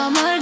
আমার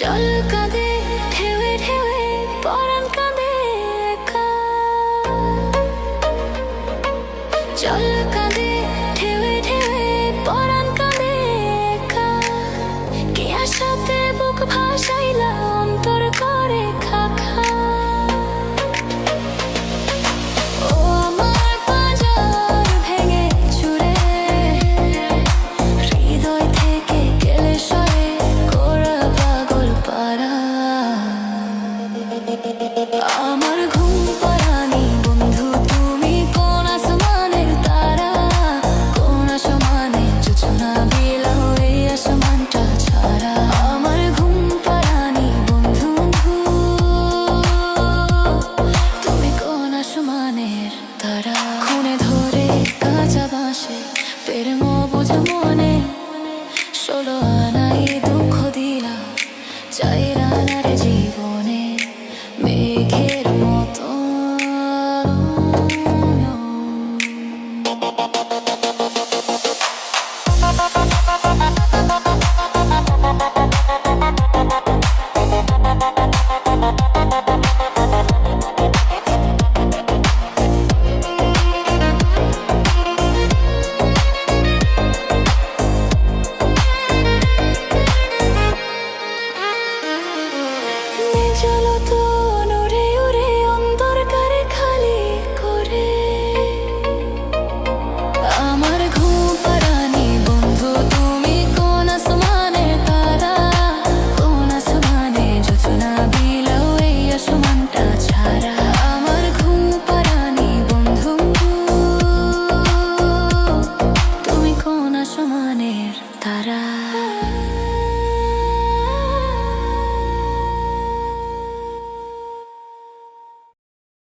জল কাঁদে ঢেউে ঢেউে পরাণ কাঁদে একা কাঁদে হলো আনাই দুঃখ দিলা চাই রানার জীবন চলো তো